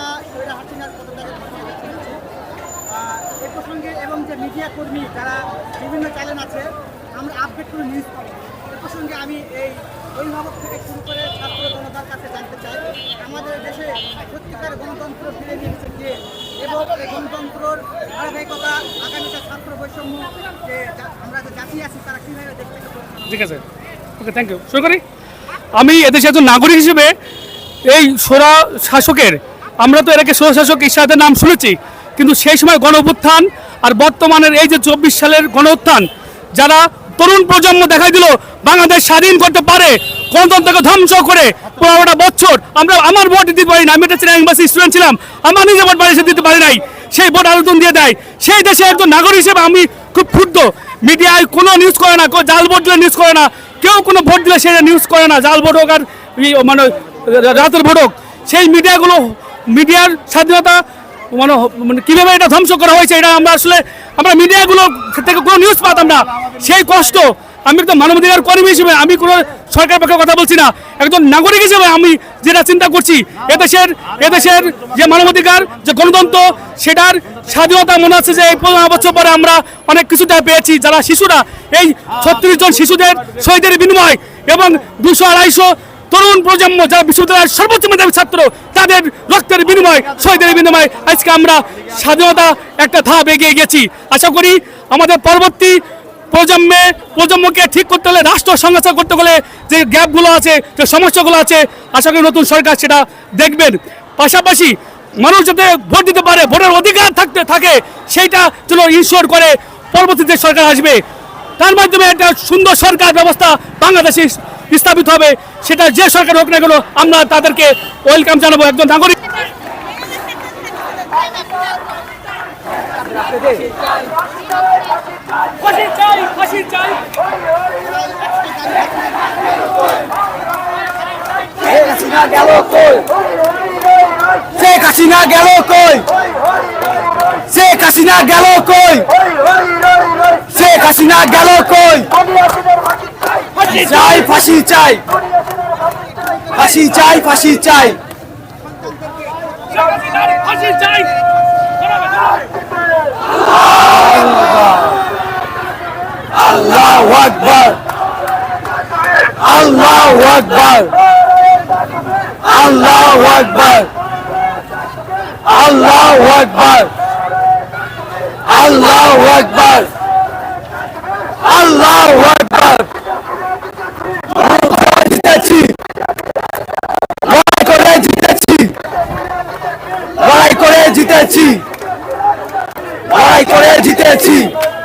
হাসিনা এ প্রসঙ্গে এবং যে মিডিয়া কর্মী যারা বিভিন্ন চ্যানেল আছে, আমরা আপডেট করে নিউজ পাবো। এ প্রসঙ্গে আমি এই অভিভাবক থেকে শুরু করে ছাত্র জনতার কাছে জানতে চাই, আমাদের দেশে সত্যিকার গণতন্ত্র ফিরে নিয়েছে কে? এবং এই গণতন্ত্রর ধারাবাহিকতা আগামীতে ছাত্র বৈষম্য যে আমরা যে জাতি আছি, তারা কীভাবে দেখতে ঠিক আছে। ওকে থ্যাংক ইউ শুরু করি। আমি এদেশে একজন নাগরিক হিসেবে এই সোরা শাসকের আমরা তো এর আগে সোরা শাসক নাম শুনেছি, কিন্তু সেই সময় গণ আর বর্তমানের এই যে চব্বিশ সালের গণউত্থান যারা তরুণ প্রজন্ম দেখাই দিল বাংলাদেশ স্বাধীন করতে পারে, গণতন্ত্রকে ধ্বংস করে পনেরোটা বছর, আমরা আমার ভোট দিতে পারি না, আমি একটা চিরাং বাসী স্টুডেন্ট ছিলাম, আমার নিজে ভোট বাড়ি দিতে পারি নাই, সেই ভোট আলোচন দিয়ে দেয়। সেই দেশে একজন নাগরিক হিসেবে আমি খুব ক্ষুব্ধ, মিডিয়ায় কোনো নিউজ করে না, কেউ জাল ভোট দিলে নিউজ করে না, কেউ কোনো ভোট দিলে সেটা নিউজ করে না, জাল ভোট হোক আর মানে রাতের ভোট হোক, সেই মিডিয়াগুলো মিডিয়ার স্বাধীনতা মানে মানে কীভাবে এটা ধ্বংস করা হয়েছে, এটা আমরা আসলে আমরা মিডিয়াগুলো থেকে কোনো নিউজ পাতাম না সেই কষ্ট আমি একদম মানবাধিকার কর্মী হিসেবে, আমি কোনো সরকার পক্ষে কথা বলছি না। একজন নাগরিক হিসেবে আমি যেটা চিন্তা করছি, এদেশের এদেশের যে মানবাধিকার যে গণতন্ত্র, সেটার স্বাধীনতা মনে হচ্ছে যে এই পনেরো বছর পরে আমরা অনেক কিছুটা পেয়েছি। যারা শিশুরা, এই ছত্রিশ জন শিশুদের শহীদের বিনিময় এবং দুশো আড়াইশো তরুণ প্রজন্ম, যারা বিশ্ববিদ্যালয়ের সর্বোচ্চ মেধাবী ছাত্র, তাদের রক্তের বিনিময় শহীদের বিনিময় আজকে আমরা স্বাধীনতা একটা ধাপ এগিয়ে গেছি। আশা করি আমাদের পরবর্তী প্রজন্মে, প্রজন্মকে ঠিক করতে হলে, রাষ্ট্র সংস্কার করতে হলে যে গ্যাপগুলো আছে, যে সমস্যাগুলো আছে, আশা করি নতুন সরকার সেটা দেখবেন। পাশাপাশি মানুষ যাতে ভোট দিতে পারে, ভোটের অধিকার থাকতে থাকে, সেইটা যেন ইনশোর করে পরবর্তীতে সরকার আসবে। তার মাধ্যমে একটা সুন্দর সরকার ব্যবস্থা বাংলাদেশে স্থাপিত হবে সেটা যে সরকার হোক না কেন আমরা তাদেরকে ওয়েলকাম জানাব একজন নাগরিক। ফাঁসি চাই ফাঁসি চাই। শেখ হাসিনা গেল কই? শেখ হাসিনা গেল কই? শেখ হাসিনা গেল কই শেখ হাসিনা গেল কই চাই ফাঁসি চাই ফাঁসি চাই। ফাঁসি চাই ফাঁসি চাই। আল্লাহু আকবার। আল্লাহু আকবার। আল্লাহু আকবার। আল্লাহু আকবার। আল্লাহু আকবার। আল্লাহু আকবার। লড়াই